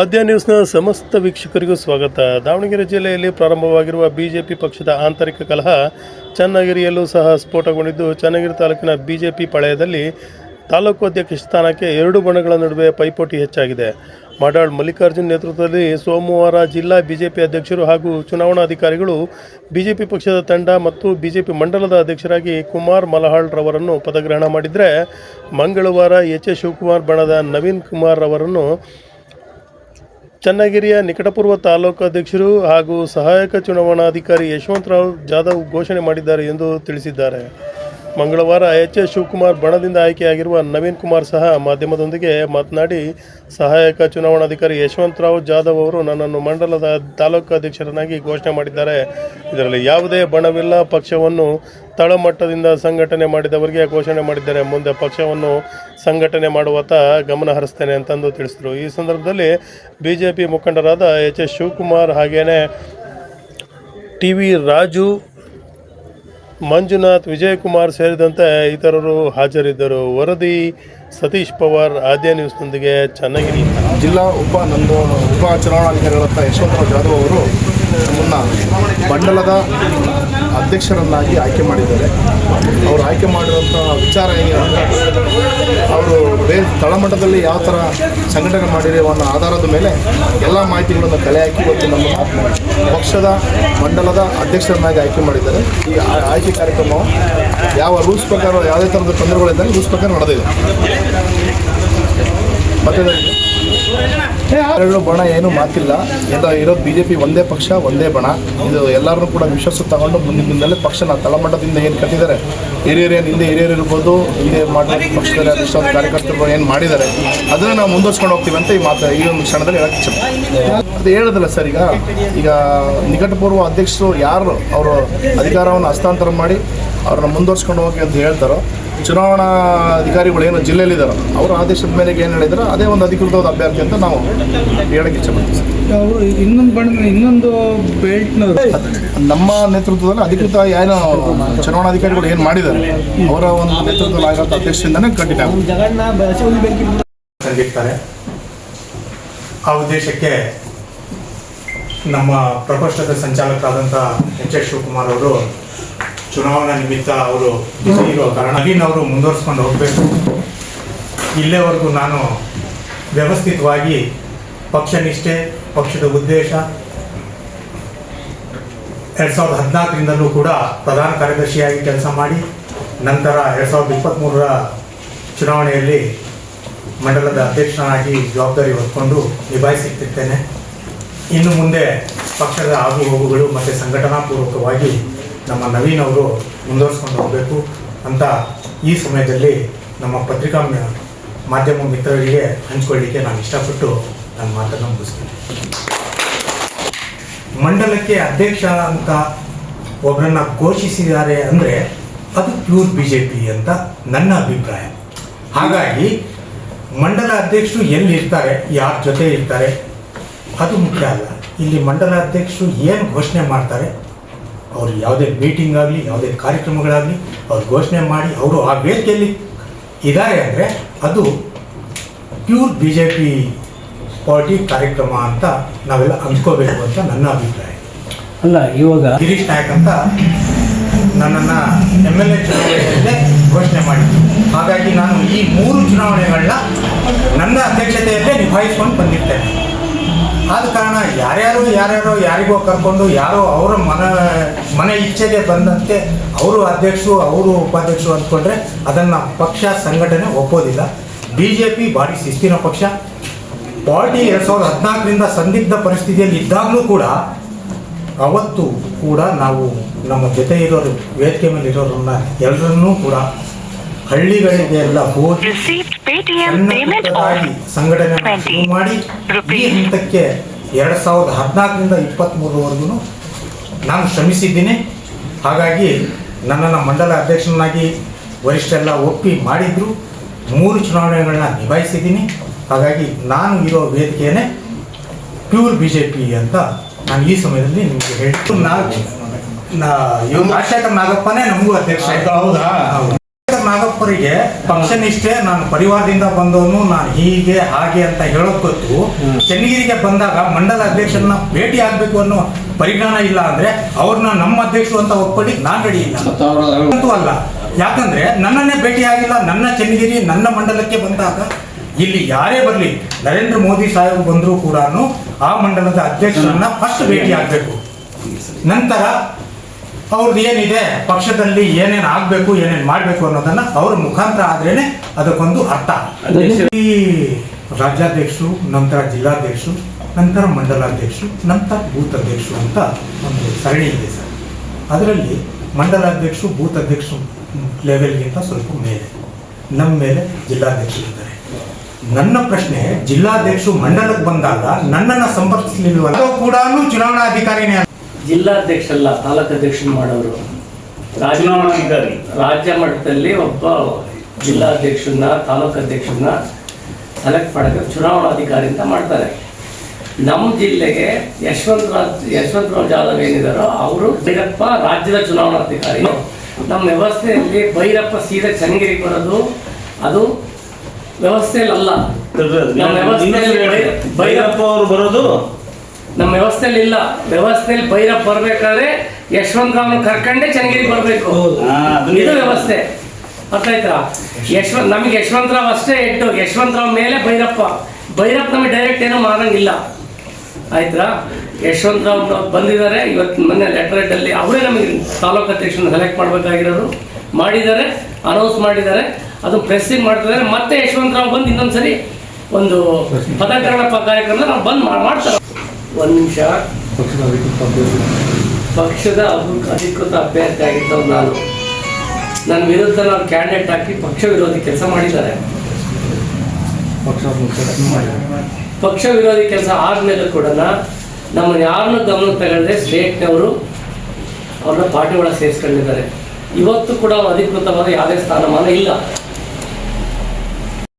ಆದ್ಯ ನ್ಯೂಸ್ನ ಸಮಸ್ತ ವೀಕ್ಷಕರಿಗೂ ಸ್ವಾಗತ. ದಾವಣಗೆರೆ ಜಿಲ್ಲೆಯಲ್ಲಿ ಪ್ರಾರಂಭವಾಗಿರುವ ಬಿಜೆಪಿ ಪಕ್ಷದ ಆಂತರಿಕ ಕಲಹ ಚನ್ನಗಿರಿಯಲ್ಲೂ ಸಹ ಸ್ಫೋಟಗೊಂಡಿದ್ದು. ಚನ್ನಗಿರಿ ತಾಲೂಕಿನ ಬಿಜೆಪಿ ಪಳೆಯದಲ್ಲಿ ತಾಲೂಕು ಅಧ್ಯಕ್ಷ ಸ್ಥಾನಕ್ಕೆ ಎರಡು ಬಣಗಳ ನಡುವೆ ಪೈಪೋಟಿ ಹೆಚ್ಚಾಗಿದೆ. ಮಾಡಾಳ್ ಮಲ್ಲಿಕಾರ್ಜುನ್ ನೇತೃತ್ವದಲ್ಲಿ ಸೋಮವಾರ ಜಿಲ್ಲಾ ಬಿಜೆಪಿ ಅಧ್ಯಕ್ಷರು ಹಾಗೂ ಚುನಾವಣಾಧಿಕಾರಿಗಳು ಬಿಜೆಪಿ ಪಕ್ಷದ ತಂಡ ಮತ್ತು ಬಿಜೆಪಿ ಮಂಡಲದ ಅಧ್ಯಕ್ಷರಾಗಿ ಕುಮಾರ್ ಮಲಹಾಳ್ ರವರನ್ನು ಪದಗ್ರಹಣ ಮಾಡಿದರೆ ಮಂಗಳವಾರ ಎಚ್ ಎಸ್ ಶಿವಕುಮಾರ್ ಬಣದ ನವೀನ್ ಕುಮಾರ್ ಅವರನ್ನು ಚನ್ನಗಿರಿಯ ನಿಕಟಪೂರ್ವ ತಾಲೂಕು ಅಧ್ಯಕ್ಷರು ಹಾಗೂ ಸಹಾಯಕ ಚುನಾವಣಾಧಿಕಾರಿ ಯಶವಂತರಾವ್ ಜಾಧವ್ ಘೋಷಣೆ ಮಾಡಿದ್ದಾರೆ ಎಂದು ತಿಳಿಸಿದ್ದಾರೆ. ಮಂಗಳವಾರ ಎಚ್ ಎಸ್ ಶಿವಕುಮಾರ್ ಬಣದಿಂದ ಆಯ್ಕೆಯಾಗಿರುವ ನವೀನ್ ಕುಮಾರ್ ಸಹ ಮಾಧ್ಯಮದೊಂದಿಗೆ ಮಾತನಾಡಿ, ಸಹಾಯಕ ಚುನಾವಣಾಧಿಕಾರಿ ಯಶವಂತರಾವ್ ಜಾಧವ್ ಅವರು ನನ್ನನ್ನು ಮಂಡಲದ ತಾಲೂಕು ಅಧ್ಯಕ್ಷರನ್ನಾಗಿ ಘೋಷಣೆ ಮಾಡಿದ್ದಾರೆ. ಇದರಲ್ಲಿ ಯಾವುದೇ ಬಣವಿಲ್ಲ, ಪಕ್ಷವನ್ನು ತಳಮಟ್ಟದಿಂದ ಸಂಘಟನೆ ಮಾಡಿದವರಿಗೆ ಘೋಷಣೆ ಮಾಡಿದ್ದಾರೆ. ಮುಂದೆ ಪಕ್ಷವನ್ನು ಸಂಘಟನೆ ಮಾಡುವತ್ತ ಗಮನ ಹರಿಸ್ತೇನೆ ಅಂತಂದು ತಿಳಿಸಿದರು. ಈ ಸಂದರ್ಭದಲ್ಲಿ ಬಿ ಜೆ ಮುಖಂಡರಾದ ಎಚ್ ಎಸ್ ಶಿವಕುಮಾರ್ ಹಾಗೆಯೇ ಟಿ ವಿ ರಾಜು ಮಂಜುನಾಥ್, ವಿಜಯಕುಮಾರ್ ಸೇರಿದಂತೆ ಇತರರು ಹಾಜರಿದ್ದರು. ವರದಿ ಸತೀಶ್ ಪವಾರ್, ಆದ್ಯ ನ್ಯೂಸ್ನೊಂದಿಗೆ ಚೆನ್ನಗಿರಿ. ಜಿಲ್ಲಾ ಉಪ ನಂದು, ಉಪ ಚುನಾವಣಾಧಿಕಾರಿಗಳಂತ ಯಶವಂತರಾವ್ ಜಾಧವ್ ಅವರು ನಮ್ಮನ್ನು ಮಂಡಲದ ಅಧ್ಯಕ್ಷರನ್ನಾಗಿ ಆಯ್ಕೆ ಮಾಡಿದ್ದಾರೆ. ಅವರು ಆಯ್ಕೆ ಮಾಡಿರುವಂಥ ವಿಚಾರ ಹೇಗೆ ಅವರು ಬೇರೆ ತಳಮಟ್ಟದಲ್ಲಿ ಯಾವ ಥರ ಸಂಘಟನೆ ಮಾಡಿರೋ ಅನ್ನೋ ಆಧಾರದ ಮೇಲೆ ಎಲ್ಲ ಮಾಹಿತಿಗಳನ್ನು ಕಲೆ ಹಾಕಿ ಇವತ್ತು ನಮ್ಮ ಪಕ್ಷದ ಮಂಡಲದ ಅಧ್ಯಕ್ಷರನ್ನಾಗಿ ಆಯ್ಕೆ ಮಾಡಿದ್ದಾರೆ. ಈ ಆಯ್ಕೆ ಕಾರ್ಯಕ್ರಮವು ಯಾವ ರೂಲ್ಸ್ ಪ್ರಕಾರ, ಯಾವುದೇ ಥರದ ತೊಂದರೆಗಳಿದ್ದಾರೆ ರೂಲ್ಸ್ ಪ್ರಕಾರ ನಡೆದಿದೆ. ಮತ್ತೆ ಎರಡು ಬಣ ಏನು ಮಾತಿಲ್ಲ. ಎಲ್ಲ ಇರೋ ಬಿ ಜೆ ಪಿ ಒಂದೇ ಪಕ್ಷ, ಒಂದೇ ಬಣ. ಇದು ಎಲ್ಲರನ್ನೂ ಕೂಡ ವಿಶ್ವಾಸ ತಗೊಂಡು ಮುಂದಿನ ದಿನದಲ್ಲಿ ಪಕ್ಷನ ತಳಮಟ್ಟದಿಂದ ಏನು ಕಟ್ಟಿದ್ದಾರೆ, ಹಿರಿಯರು ಏನು ಹಿಂದೆ ಹಿರಿಯರು ಇರ್ಬೋದು, ಹಿಂದೆ ಮಾಡಿದ ಪಕ್ಷದಲ್ಲಿ ಕಾರ್ಯಕರ್ತರು ಏನು ಮಾಡಿದ್ದಾರೆ, ಅದನ್ನು ನಾವು ಮುಂದುವರ್ಸ್ಕೊಂಡು ಹೋಗ್ತೀವಿ ಅಂತ ಈ ಮಾತು, ಈ ಒಂದು ಕ್ಷಣದಲ್ಲಿ ಹೇಳಕ್ಕೆ ಇಚ್ಛೆ ಅದು ಹೇಳಿದ್ರಲ್ಲ ಸರ್, ಈಗ ಈಗ ನಿಕಟಪೂರ್ವ ಅಧ್ಯಕ್ಷರು ಯಾರು, ಅವರು ಅಧಿಕಾರವನ್ನು ಹಸ್ತಾಂತರ ಮಾಡಿ ಅವ್ರನ್ನ ಮುಂದುವರ್ಸ್ಕೊಂಡು ಹೋಗಿ ಅಂತ ಹೇಳ್ತಾರೋ ಚುನಾವಣಾ ಅಧಿಕಾರಿಗಳು ಏನು ಜಿಲ್ಲೆಯಲ್ಲಿದ್ದಾರೋ ಅವರ ಆದೇಶದ ಮೇರೆಗೆ ಏನು ಹೇಳಿದಾರೋ ಅದೇ ಒಂದು ಅಧಿಕೃತವಾದ ಅಭ್ಯರ್ಥಿ ಅಂತ ನಾವು ಹೇಳಕ್ಕೆ ಇಚ್ಛೆ ಪಡ್ತೀವಿ ಅವರು ಇನ್ನೊಂದು ಬಣ್ಣ ಇನ್ನೊಂದು ಬೆಲ್ಟ್ನವರು. ನಮ್ಮ ನೇತೃತ್ವದಲ್ಲಿ ಅಧಿಕೃತ ಏನು ಚುನಾವಣಾಧಿಕಾರಿಗಳು ಏನು ಮಾಡಿದ್ದಾರೆ ಅವರ ಒಂದು ನೇತೃತ್ವದಲ್ಲಿ ಆಗಿರೋ ಅಧ್ಯಕ್ಷದಿಂದನೇ ತಂದಿರ್ತಾರೆ ಆ ಉದ್ದೇಶಕ್ಕೆ ನಮ್ಮ ಪ್ರಕೋಷ್ಠದ ಸಂಚಾಲಕರಾದಂಥ ಎಚ್ ಎಸ್ ಶಿವಕುಮಾರ್ ಅವರು ಚುನಾವಣಾ ನಿಮಿತ್ತ ಅವರು ಇರೋ ಕಾರಣ ನವೀನ್ ಅವರು ಮುಂದುವರಿಸ್ಕೊಂಡು ಹೋಗಬೇಕು. ಇಲ್ಲೇವರೆಗೂ ನಾನು ವ್ಯವಸ್ಥಿತವಾಗಿ ಪಕ್ಷ ನಿಷ್ಠೆ ಪಕ್ಷದ ಉದ್ದೇಶ. ಎರಡು ಸಾವಿರದ ಹದಿನಾಲ್ಕರಿಂದಲೂ ಕೂಡ ಪ್ರಧಾನ ಕಾರ್ಯದರ್ಶಿಯಾಗಿ ಕೆಲಸ ಮಾಡಿ ನಂತರ ಎರಡು ಸಾವಿರದ ಇಪ್ಪತ್ತ್ಮೂರರ ಚುನಾವಣೆಯಲ್ಲಿ ಮಂಡಲದ ಅಧ್ಯಕ್ಷನಾಗಿ ಜವಾಬ್ದಾರಿ ಹೊತ್ಕೊಂಡು ನಿಭಾಯಿಸುತ್ತಿದ್ದೇನೆ ಇನ್ನು ಮುಂದೆ ಪಕ್ಷದ ಆಗು ಹೋಗುಗಳು ಮತ್ತು ಸಂಘಟನಾಪೂರ್ವಕವಾಗಿ ನಮ್ಮ ನವೀನ್ ಅವರು ಮುಂದುವರಿಸ್ಕೊಂಡು ಹೋಗಬೇಕು ಅಂತ ಈ ಸಮಯದಲ್ಲಿ ನಮ್ಮ ಪತ್ರಿಕಾ ಮಾಧ್ಯಮ ಮಿತ್ರರಿಗೆ ಹಂಚಿಕೊಳ್ಳಿಕ್ಕೆ ನಾನು ಇಷ್ಟಪಟ್ಟು ನನ್ನ ಮಾತನ್ನು ಮುಗಿಸ್ತೀನಿ. ಮಂಡಲಕ್ಕೆ ಅಧ್ಯಕ್ಷ ಅಂತ ಒಬ್ಬರನ್ನ ಘೋಷಿಸಿದ್ದಾರೆ ಅಂದರೆ ಅದು ಪ್ಯೂರ್ ಬಿ ಜೆ ಪಿ ಅಂತ ನನ್ನ ಅಭಿಪ್ರಾಯ. ಹಾಗಾಗಿ ಮಂಡಲ ಅಧ್ಯಕ್ಷರು ಎಲ್ಲಿ ಇರ್ತಾರೆ, ಯಾರ ಜೊತೆ ಇರ್ತಾರೆ, ಅದು ಮುಖ್ಯ ಅಲ್ಲ. ಇಲ್ಲಿ ಮಂಡಲ ಅಧ್ಯಕ್ಷರು ಏನು ಘೋಷಣೆ ಮಾಡ್ತಾರೆ ಅವರು ಯಾವುದೇ ಮೀಟಿಂಗ್ ಆಗಲಿ ಯಾವುದೇ ಕಾರ್ಯಕ್ರಮಗಳಾಗಲಿ ಅವ್ರು ಘೋಷಣೆ ಮಾಡಿ ಅವರು ಆ ವೇದಿಕೆಯಲ್ಲಿ ಇದ್ದಾರೆ ಅಂದರೆ ಅದು pure B J P party ಕಾರ್ಯಕ್ರಮ ಅಂತ ನಾವೆಲ್ಲ ಅಂದ್ಕೋಬೇಕು ಅಂತ ನನ್ನ ಅಭಿಪ್ರಾಯ. ಅಲ್ಲ ಇವಾಗ ಗಿರೀಶ್ ನಾಯಕ್ ಅಂತ ನನ್ನನ್ನು ಎಂ ಎಲ್ ಎ ಚುನಾವಣೆಯಲ್ಲೇ ಘೋಷಣೆ ಮಾಡಿದ್ವಿ ಹಾಗಾಗಿ ನಾನು ಈ ಮೂರು ಚುನಾವಣೆಗಳನ್ನ ನನ್ನ ಅಧ್ಯಕ್ಷತೆಯಲ್ಲೇ ನಿಭಾಯಿಸ್ಕೊಂಡು ಬಂದಿರ್ತೇನೆ. ಆದ ಕಾರಣ ಯಾರ್ಯಾರು, ಯಾರ್ಯಾರೋ, ಯಾರಿಗೋ ಕರ್ಕೊಂಡು, ಯಾರೋ ಅವರ ಮನ, ಮನೆ ಇಚ್ಛೆಗೆ ಬಂದಂತೆ ಅವರು ಅಧ್ಯಕ್ಷರು, ಅವರು ಉಪಾಧ್ಯಕ್ಷರು ಅಂದ್ಕೊಂಡ್ರೆ ಅದನ್ನು ಪಕ್ಷ, ಸಂಘಟನೆ ಒಪ್ಪೋದಿಲ್ಲ. ಬಿ ಜೆ ಪಿ ಭಾರಿ ಶಿಸ್ತಿನ ಪಕ್ಷ. ಪಾರ್ಟಿ ಎರಡು ಸಾವಿರದ ಹದಿನಾಲ್ಕರಿಂದ ಸಂದಿಗ್ಧ ಪರಿಸ್ಥಿತಿಯಲ್ಲಿ ಇದ್ದಾಗಲೂ ಕೂಡ ಅವತ್ತು ಕೂಡ ನಾವು ನಮ್ಮ ಜೊತೆ ಇರೋರು, ವೇದಿಕೆ ಮೇಲೆ ಇರೋರನ್ನ ಎಲ್ಲರನ್ನೂ ಕೂಡ ಹಳ್ಳಿಗಳಿಗೆ ಎಲ್ಲ ಹೋಗಿ Received ಪೇಮೆಂಟ್ ಆಫ್ ಸಂಘಟನೆ ಮಾಡಿ ಈ. ಹಂತಕ್ಕೆ ಎರಡು ಸಾವಿರದ ಹದಿನಾಲ್ಕರಿಂದ ಇಪ್ಪತ್ತ್ಮೂರರವರೆಗೂ ನಾನು ಶ್ರಮಿಸಿದ್ದೀನಿ. ಹಾಗಾಗಿ ನನ್ನನ್ನು ಮಂಡಲ ಅಧ್ಯಕ್ಷನಾಗಿ ವರಿಷ್ಠರೆಲ್ಲ ಒಪ್ಪಿ ಮಾಡಿದ್ರು. ಮೂರು ಚುನಾವಣೆಗಳನ್ನ ನಿಭಾಯಿಸಿದ್ದೀನಿ. ಹಾಗಾಗಿ ನಾನು ಇರೋ ವೇದಿಕೆಯೇ ಪ್ಯೂರ್ ಬಿ ಜೆ ಪಿ ಅಂತ ನಾನು ಈ ಸಮಯದಲ್ಲಿ ನಿಮಗೆ ಹೇಳಿ ನಾ ಇವ್ರು ನಾಗಪ್ಪನೇ ನಮಗೂ ಅಧ್ಯಕ್ಷ. ಹೌದಾ. ನಾಗಪ್ಪರಿಗೆ ಫಂಕ್ಷನ್ ನಿಷ್ಠೆ ನಾನು ಪರಿವಾರದಿಂದ ಬಂದವನು ನಾನು ಹೀಗೆ ಹಾಗೆ ಅಂತ ಹೇಳೋದ್ ಗೊತ್ತು. ಚನ್ನಗಿರಿಗೆ ಬಂದಾಗ ಮಂಡಲ ಅಧ್ಯಕ್ಷರನ್ನ ಭೇಟಿ ಆಗ್ಬೇಕು ಅನ್ನೋ ಪರಿಜ್ಞಾನ ಇಲ್ಲ ಅಂದ್ರೆ ಅವ್ರನ್ನ ನಮ್ಮ ಅಧ್ಯಕ್ಷರು ಅಂತ ಒಪ್ಪಡಿ ನಾನ್ ರೆಡಿ ಇಲ್ಲ. ಅಲ್ಲ. ಯಾಕಂದ್ರೆ ನನ್ನನ್ನೇ ಭೇಟಿ ಆಗಿಲ್ಲ ನನ್ನ ಚನ್ನಗಿರಿ ನನ್ನ ಮಂಡಲಕ್ಕೆ ಬಂದಾಗ. ಇಲ್ಲಿ ಯಾರೇ ಬರಲಿ ನರೇಂದ್ರ ಮೋದಿ ಸಾಹೇಬ್ ಬಂದರೂ ಕೂಡ ಆ ಮಂಡಲದ ಅಧ್ಯಕ್ಷರನ್ನ ಫಸ್ಟ್ ಭೇಟಿ ಆಗಬೇಕು. ನಂತರ ಅವ್ರದ್ದು ಏನಿದೆ, ಪಕ್ಷದಲ್ಲಿ ಏನೇನು ಆಗಬೇಕು, ಏನೇನು ಮಾಡಬೇಕು ಅನ್ನೋದನ್ನ ಅವ್ರ ಮುಖಾಂತರ ಆದ್ರೇನೆ ಅದಕ್ಕೊಂದು ಅರ್ಥ. ಈ ರಾಜ್ಯಾಧ್ಯಕ್ಷರು, ನಂತರ ಜಿಲ್ಲಾಧ್ಯಕ್ಷರು, ನಂತರ ಮಂಡಲಾಧ್ಯಕ್ಷರು, ನಂತರ ಬೂತ್ ಅಧ್ಯಕ್ಷರು ಅಂತ ಒಂದು ಸರಣಿ ಇದೆ ಸರ್. ಅದರಲ್ಲಿ ಮಂಡಲಾಧ್ಯಕ್ಷರು ಬೂತ್ ಅಧ್ಯಕ್ಷರು ಲೆವೆಲ್ಗಿಂತ ಸ್ವಲ್ಪ ಮೇಲೆ. ನಮ್ಮ ಮೇಲೆ ಜಿಲ್ಲಾಧ್ಯಕ್ಷರು ಇದ್ದಾರೆ. ನನ್ನ ಪ್ರಶ್ನೆ, ಜಿಲ್ಲಾಧ್ಯಕ್ಷರು ಮಂಡಲಕ್ಕೆ ಬಂದಾಗ ನನ್ನನ್ನು ಸಂಪರ್ಕಿಸಲಿಲ್ಲ ಕೂಡ ಚುನಾವಣಾಧಿಕಾರಿನೇ ಜಿಲ್ಲಾಧ್ಯಕ್ಷರಲ್ಲ ತಾಲೂಕು ಅಧ್ಯಕ್ಷರು ಮಾಡೋರು. ಚುನಾವಣಾಧಿಕಾರಿ. ರಾಜ್ಯ ಮಟ್ಟದಲ್ಲಿ ಒಬ್ಬ ಜಿಲ್ಲಾಧ್ಯಕ್ಷರನ್ನ ತಾಲೂಕು ಅಧ್ಯಕ್ಷರನ್ನ ಸೆಲೆಕ್ಟ್ ಮಾಡೋಕೆ ಚುನಾವಣಾಧಿಕಾರಿ ಅಂತ ಮಾಡ್ತಾರೆ. ನಮ್ಮ ಜಿಲ್ಲೆಗೆ ಯಶವಂತರಾಜ್ ಯಶವಂತರಾವ್ ಜಾಧವ್ ಏನಿದಾರೋ ಅವರು ಭೈರಪ್ಪ ರಾಜ್ಯದ ಚುನಾವಣಾಧಿಕಾರಿ. ನಮ್ಮ ವ್ಯವಸ್ಥೆಯಲ್ಲಿ ಭೈರಪ್ಪ ಸೀದಾ ಚನ್ನಗಿರಿಗೆ ಬರೋದು ಅದು ವ್ಯವಸ್ಥೆಯಲ್ಲಿ ಭೈರಪ್ಪ ಅವರು ಬರೋದು ನಮ್ಮ ವ್ಯವಸ್ಥೆಯಲ್ಲಿ ಇಲ್ಲ. ವ್ಯವಸ್ಥೆಯಲ್ಲಿ ಭೈರಪ್ಪ ಬರ್ಬೇಕಾದ್ರೆ ಯಶವಂತರಾವ್ನ ಕರ್ಕೊಂಡೇ ಚನ್ನಗಿರಿ ಬರಬೇಕು. ಇದು ವ್ಯವಸ್ಥೆ. ಅರ್ಥ ಆಯ್ತಾ ಯಶವಂತ್ ನಮಗೆ ಯಶವಂತರಾವ್ ಅಷ್ಟೇ ಹೆಡ್ಡು ಯಶವಂತರಾವ್ ಮೇಲೆ ಭೈರಪ್ಪ. ಭೈರಪ್ಪ ನಮಗೆ ಡೈರೆಕ್ಟ್ ಏನೂ ಮಾಡಂಗಿಲ್ಲ ಆಯ್ತಾ? ಯಶವಂತರಾವ್ ಬಂದಿದ್ದಾರೆ. ಇವತ್ತು ಮೊನ್ನೆ ಲೆಟರ್ ಅಲ್ಲಿ ಅವರೇ ನಮಗೆ ತಾಲೂಕು ಅಧ್ಯಕ್ಷನ ಸೆಲೆಕ್ಟ್ ಮಾಡಬೇಕಾಗಿರೋರು ಮಾಡಿದ್ದಾರೆ ಅನೌನ್ಸ್ ಮಾಡಿದ್ದಾರೆ. ಅದು ಪ್ರೆಸ್ಸಿಂಗ್ ಮಾಡ್ತಿದ್ದಾರೆ. ಮತ್ತೆ ಯಶವಂತರಾವ್ ಬಂದು ಇನ್ನೊಂದ್ಸರಿ ಒಂದು ಪದಕರಣ ಕಾರ್ಯಕ್ರಮ ನಾವು ಬಂದ್ ಮಾಡ್ತಾರೆ. ಒಂದು ನಿಮಿಷ. ಪಕ್ಷದ ಅಧಿಕೃತ ಅಭ್ಯರ್ಥಿ ಆಗಿದ್ದವ್ ನಾನು. ನನ್ನ ವಿರುದ್ಧ ನಾನು ಕ್ಯಾಂಡಿಡೇಟ್ ಹಾಕಿ ಪಕ್ಷ ವಿರೋಧಿ ಕೆಲಸ ಮಾಡಿದ್ದಾರೆ. ಪಕ್ಷ ವಿರೋಧಿ ಕೆಲಸ ಆದ್ಮೇಲೆ ಕೂಡ ನಮ್ಮನ್ನು ಯಾರನ್ನು ಗಮನ ತಗೊಳ್ಳದೆ ಸ್ಟೇಟ್ನವರು ಅವ್ರನ್ನ ಪಾರ್ಟಿ ಒಳಗೆ ಸೇರಿಸ್ಕೊಂಡಿದ್ದಾರೆ. ಇವತ್ತು ಕೂಡ ಅಧಿಕೃತವಾದ ಯಾವುದೇ ಸ್ಥಾನಮಾನ ಇಲ್ಲ.